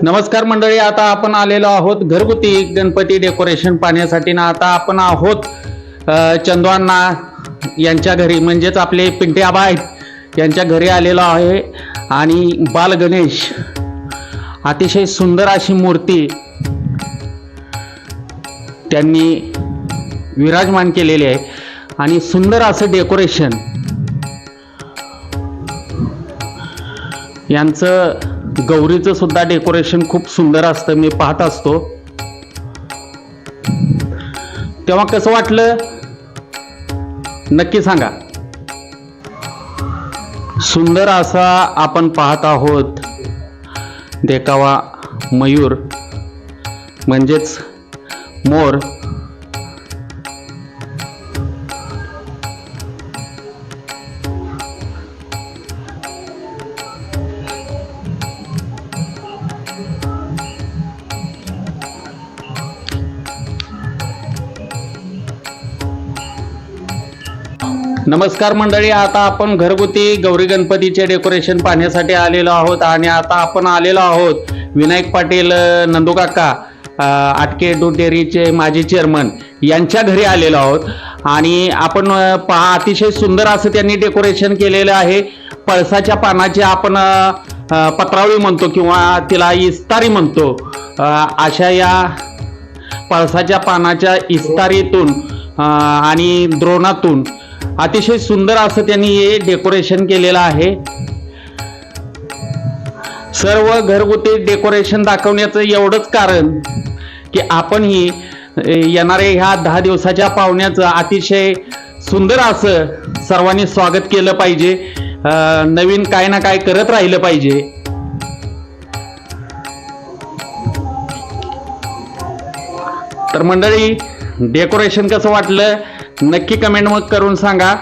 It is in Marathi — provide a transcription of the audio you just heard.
नमस्कार मंडळी आता आपण आलेलो आहोत घरगुती गणपती डेकोरेशन पाहण्यासाठी. ना आता आपण आहोत चंदवांना यांच्या घरी म्हणजेच आपले पिंटे आबा आहेत यांच्या घरी आलेलो आहे. आणि बाल गणेश अतिशय सुंदर अशी मूर्ती त्यांनी विराजमान केलेली आहे. आणि सुंदर असं डेकोरेशन यांचं गौरीचं सुद्धा डेकोरेशन खूप सुंदर असतं मी पाहत असतो. तेव्हा कसं वाटलं? नक्की सांगा. सुंदर असा आपण पाहत आहोत देखावा मयूर म्हणजेच मोर. नमस्कार मंडळी आता आपण घरगुती गौरी गणपतीचे डेकोरेशन पाहण्यासाठी आलेलो आहोत आणि आता आपण आलेलो आहोत विनायक पाटील नंदूकाका आटके दूध डेअरीचे माजी चेअरमन यांच्या घरी आलेलो आहोत. आणि आपण पहा अतिशय सुंदर असं त्यांनी डेकोरेशन केलेलं आहे. पळसाच्या पानाचे आपण पत्रावळी म्हणतो किंवा तिला इस्तारी म्हणतो. अशा या पळसाच्या पानाच्या इस्तारीतून आणि द्रोणातून अतिशय सुंदर असं त्यांनी हे डेकोरेशन केलेलं आहे. सर्व घरगुती डेकोरेशन दाखवण्याचं एवढंच कारण की आपण ही येणाऱ्या ह्या दहा दिवसाच्या पाहुण्याचं अतिशय सुंदर असं सर्वांनी स्वागत केलं पाहिजे. नवीन काय ना काय करत राहिलं पाहिजे. तर मंडळी डेकोरेशन कसं वाटलं? नक्की कमेंट मग करून सांगा.